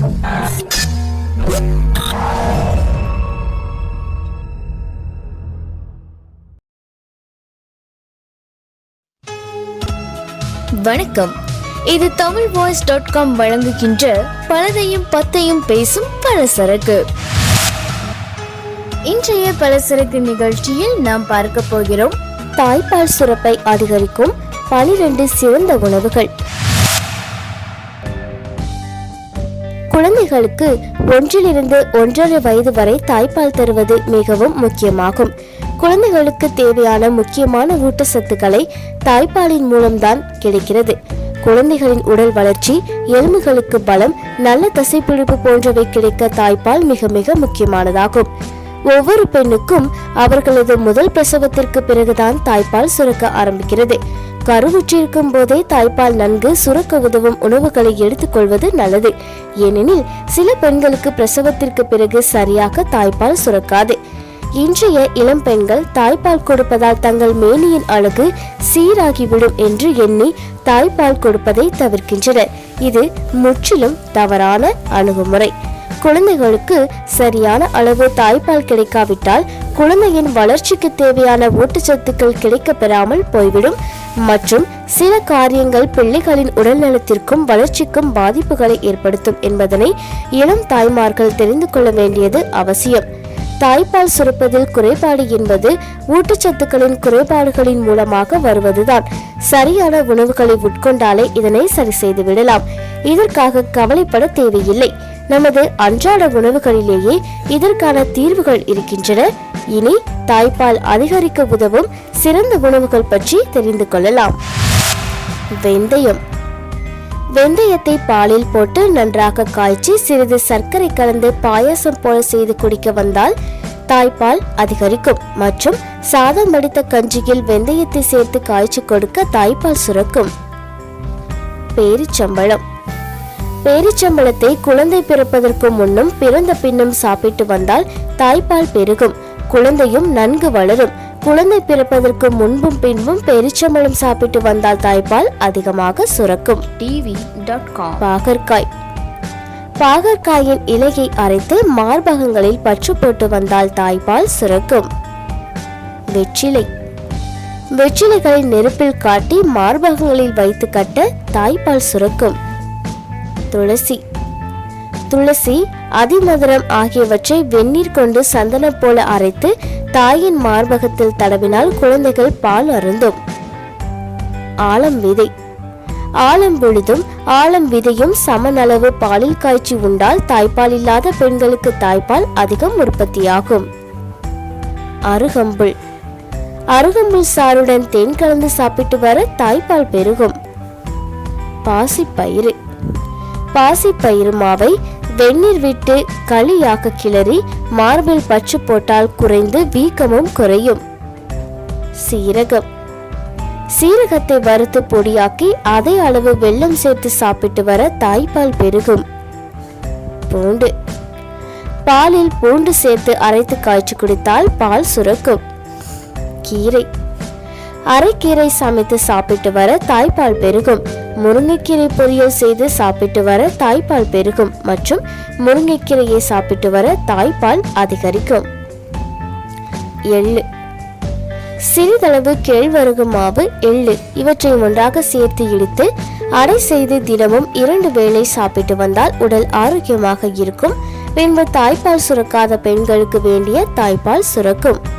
வணக்கம். இது Tamil voice dot com வழங்குகின்ற பலதையும் பத்தையும் பேசும் பலசரக்கு. இன்றைய பலசரக்கு நிகழ்ச்சியில் நாம் பார்க்க போகிறோம் தாய்ப்பால் சுரப்பை அதிகரிக்கும் பனிரெண்டு சிறந்த உணவுகள். குழந்தைகளுக்கு ஒன்றிலிருந்து ஒன்றரை வயது வரை தாய்ப்பால் தருவது மிகவும் முக்கியமாகும். குழந்தைகளுக்கு தேவையான முக்கியமான ஊட்டச்சத்துக்களை தாய்ப்பாலின் மூலம்தான் கிடைக்கிறது. குழந்தைகளின் உடல் வளர்ச்சி எலும்புகளுக்கு பலம் நல்ல தசைப்பிடிப்பு போன்றவை கிடைக்க தாய்ப்பால் மிக மிக முக்கியமானதாகும். ஒவ்வொரு பெண்ணுக்கும் அவர்களது முதல் பிரசவத்திற்கு பிறகுதான் தாய்ப்பால் சுரக்க ஆரம்பிக்கிறது. கருவுற்றிருக்கும் போதே தாய்ப்பால் நன்கு சுரக்க உதவும் உணவுகளை எடுத்துக்கொள்வது நல்லது. ஏனெனில் சில பெண்களுக்கு பிரசவத்திற்கு பிறகு சரியாக தாய்ப்பால் சுரக்காது. இன்றைய இளம் பெண்கள் தாய்ப்பால் கொடுப்பதால் தங்கள் மேனியின் அழகு சீராகிவிடும் என்று எண்ணி தாய்ப்பால் கொடுப்பதை தவிர்க்கின்றனர். இது முற்றிலும் தவறான அணுகுமுறை. குழந்தைகளுக்கு சரியான அளவு தாய்ப்பால் கிடைக்காவிட்டால் குழந்தையின் வளர்ச்சிக்கு தேவையான ஊட்டச்சத்துக்கள் கிடைக்க பெறாமல் போய்விடும். மற்றும் சில காரியங்கள் பிள்ளைகளின் உடல்நலத்திற்கும் வளர்ச்சிக்கும் பாதிப்புகளை ஏற்படுத்தும் என்பதனை இளம் தாய்மார்கள் தெரிந்து கொள்ள வேண்டியது அவசியம். தாய்ப்பால் சுரப்பதில் குறைபாடு என்பது ஊட்டச்சத்துக்களின் குறைபாடுகளின் மூலமாக வருவதுதான். சரியான உணவுகளை உட்கொண்டாலே இதனை சரி செய்து விடலாம் இதற்காக கவலைப்பட தேவையில்லை. நமது அன்றாட உணவுகளிலேயே இதற்கான தீர்வுகள் இருக்கின்றன. இனி தாய்ப்பால் அதிகரிக்க உதவும் சிறந்த உணவுகள் பற்றி தெரிந்து கொள்ளலாம். வெந்தயம். வெந்தயத்தை பாலில் போட்டு நன்றாக காய்ச்சி சிறிது சர்க்கரை கலந்து பாயாசம் போல செய்து குடிக்க வந்தால் தாய்ப்பால் அதிகரிக்கும். மற்றும் சாதம் வடித்த கஞ்சியில் வெந்தயத்தை சேர்த்து காய்ச்சி கொடுக்க தாய்ப்பால் சுரக்கும். பேரிச்சம்பழம். பேரிச்சம்பழத்தை குழந்தை பிறப்பதற்கு முன்னும் பிறந்த பின்னும் சாப்பிட்டு வந்தால் தாய்ப்பால் பெருகும். குழந்தையும் நன்கு வளரும். குழந்தை பிறப்பதற்கு முன்பும் பின்பும் பெரிச்சம்பழம் சாப்பிட்டு வந்தால் தாய்ப்பால் அதிகமாக சுரக்கும். டிவி டாட் காம் பாகற்காய். பாகற்காயின் இலையை அரைத்து மார்பகங்களில் பற்று போட்டு வந்தால் தாய்ப்பால் சுரக்கும். வெற்றிலை. வெற்றிலைகளை நெருப்பில் காட்டி மார்பகங்களில் வைத்து கட்ட தாய்ப்பால் சுரக்கும். துளசி. துளசி அதிமதுரம் ஆகியவற்றை வெந்நீர் கொண்டு சந்தனம் போல அரைத்து தாயின் மார்பகத்தில் தடவினால் குழந்தைகள் பால் அருந்தும். ஆலம் விதை. ஆலம் விழுதும் ஆலம் விதையும் சமநளவு பாலில் காய்ச்சி உண்டால் தாய்ப்பால் இல்லாத பெண்களுக்கு தாய்ப்பால் அதிகம் உற்பத்தியாகும். அருகம்புல். அருகம்புல் சாறுடன் தேன் கலந்து சாப்பிட்டு வர தாய்ப்பால் பெருகும். பாசிப்பயிறு. பாசிப்பயிறு மாவை வெந்நீர் விட்டு களியாக்க கிளறி மார்பில் பச்சு போட்டால் குறைந்து வீக்கமும் குறையும். சீரகம். சீரகத்தை வறுத்து பொடியாக்கி அதே அளவு வெல்லம் சேர்த்து சாப்பிட்டு வர தாய்ப்பால் பெருகும். பூண்டு. பாலில் பூண்டு சேர்த்து அரைத்து காய்ச்சி குடித்தால் பால் சுரக்கும். கீரை. அரைக்கீரை சமைத்து சாப்பிட்டு வர தாய்ப்பால் பெருகும். முருங்கைக்கீரை பொரியல் செய்து சாப்பிட்டு வர தாய்ப்பால் பெருகும் மற்றும் முருங்கைக்கீரையை சாப்பிட்டு வர தாய்ப்பால் அதிகரிக்கும். எள்ளு. சிறிதளவு கேழ்வரகு மாவு எள்ளு இவற்றை ஒன்றாக சேர்த்து இடித்து அடை செய்து தினமும் இரண்டு வேளை சாப்பிட்டு வந்தால் உடல் ஆரோக்கியமாக இருக்கும். பின்பு தாய்ப்பால் சுரக்காத பெண்களுக்கு வேண்டிய தாய்ப்பால் சுரக்கும்.